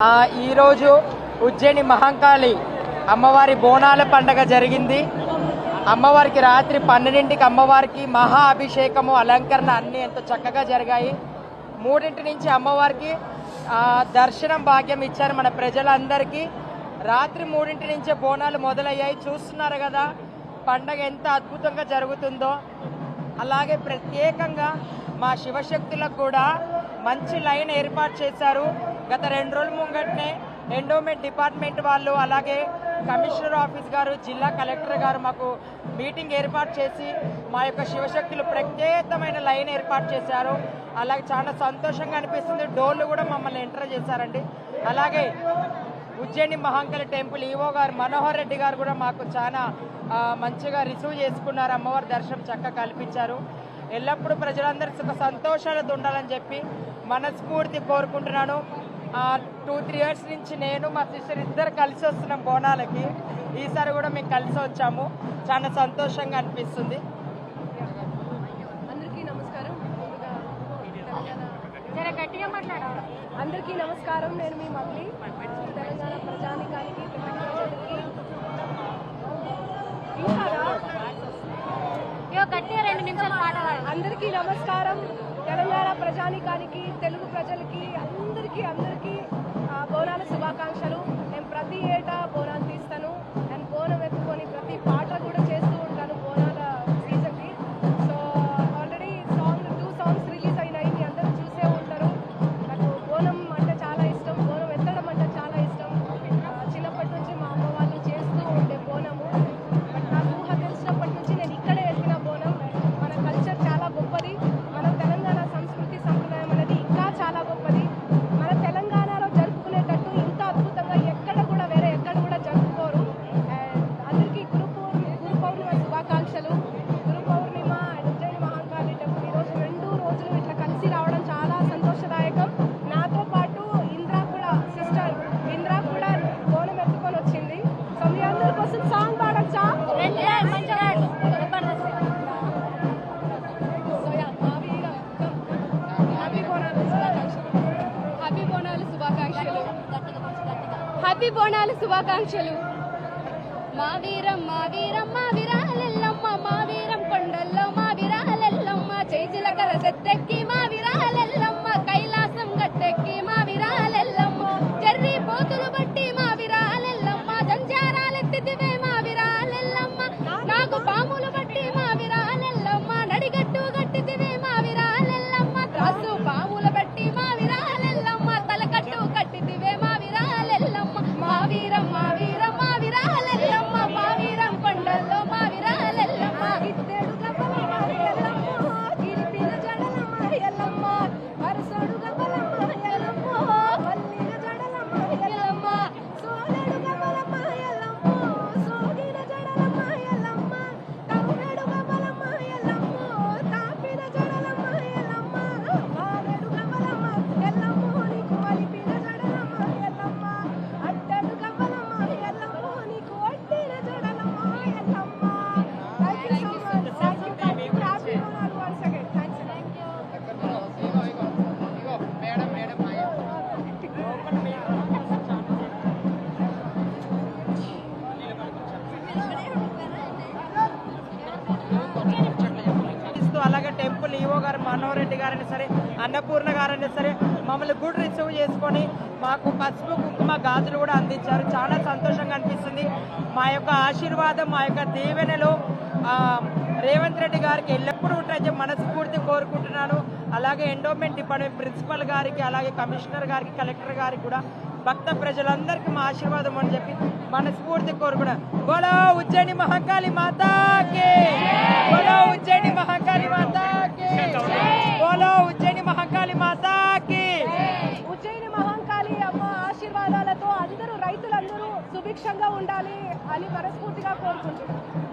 ఈరోజు ఉజ్జయిని మహంకాళి అమ్మవారి బోనాల పండగ జరిగింది. అమ్మవారికి రాత్రి పన్నెండింటికి అమ్మవారికి మహా అభిషేకము అలంకరణ అన్నీ ఎంతో చక్కగా జరిగాయి. మూడింటి నుంచి అమ్మవారికి దర్శనం భాగ్యం ఇచ్చారు మన ప్రజలందరికీ. రాత్రి మూడింటి నుంచే బోనాలు మొదలయ్యాయి. చూస్తున్నారు కదా పండగ ఎంత అద్భుతంగా జరుగుతుందో. అలాగే ప్రత్యేకంగా మా శివశక్తులకు కూడా మంచి లైన్ ఏర్పాటు చేశారు. గత రెండు రోజుల ముంగట్నే ఎండోమెంట్ డిపార్ట్మెంట్ వాళ్ళు అలాగే కమిషనర్ ఆఫీస్ గారు జిల్లా కలెక్టర్ గారు మాకు మీటింగ్ ఏర్పాటు చేసి మా యొక్క శివశక్తులు ప్రత్యేకమైన లైన్ ఏర్పాటు చేశారు. అలాగే చాలా సంతోషంగా అనిపిస్తుంది. డోర్లు కూడా మమ్మల్ని ఎంటర్ చేశారండి. అలాగే ఉజ్జయిని మహాంకలి టెంపుల్ ఈవో గారు మనోహర్ రెడ్డి గారు కూడా మాకు చాలా మంచిగా రిసీవ్ చేసుకున్నారు. అమ్మవారి దర్శనం చక్కగా కల్పించారు. ఎల్లప్పుడూ ప్రజలందరూ సుఖ సంతోషాలతో ఉండాలని చెప్పి మనస్ఫూర్తి కోరుకుంటున్నాను. టూ త్రీ ఇయర్స్ నుంచి నేను మా సిస్టర్ ఇద్దరు కలిసి వస్తున్నాం బోనాలకి. ఈసారి కూడా మేము కలిసి వచ్చాము. చాలా సంతోషంగా అనిపిస్తుంది. అందరికీ నమస్కారం. అందరికీ నమస్కారం. నేను మీ మమ్మీ. తెలంగాణ ప్రజానికానికి. అందరికీ నమస్కారం. తెలంగాణ ప్రజానికానికి తెలుగు ప్రజలకి అందరికీ అందరికీ బోనాల శుభాకాంక్షలు. హ్యాపీ బోనాలు హ్యాపీ బోనాలు శుభాకాంక్షలు హ్యాపీ బోనాలు శుభాకాంక్షలు మా వీరం మా వీరం మా అలాగే ఈవో గారు మనోహర్ రెడ్డి గారైనా సరే అన్నపూర్ణ గారైనా సరే మమ్మల్ని గుడ్ రిసీవ్ చేసుకొని మాకు పసుపు కుంకుమ గాజులు కూడా అందించారు. చాలా సంతోషంగా అనిపిస్తుంది. మా యొక్క ఆశీర్వాదం మా యొక్క దీవెనలు రేవంత్ రెడ్డి గారికి ఎల్లప్పుడూ ఉంటాయని మనస్ఫూర్తి కోరుకుంటున్నాను. అలాగే ఎండోమెంట్ డిపార్ట్మెంట్ ప్రిన్సిపల్ గారికి అలాగే కమిషనర్ గారికి కలెక్టర్ గారికి కూడా భక్త ప్రజలందరికీ మా ఆశీర్వాదం అని చెప్పి మనస్ఫూర్తి కోరుకున్నాను బోలో ఉజ్జయిని మహాకాళి మాతాకి. బోలో ఉజ్జయిని మహాకాళి మాతాకి. బోలో ఉజ్జయిని మహాకాళి మాతాకి. ఉజ్జయిని మహాకాళి అమ్మ ఆశీర్వాదాలతో అందరూ రైతులందరూ సుభిక్షంగా ఉండాలి అని మనస్ఫూర్తిగా కోరుకుంటున్నాను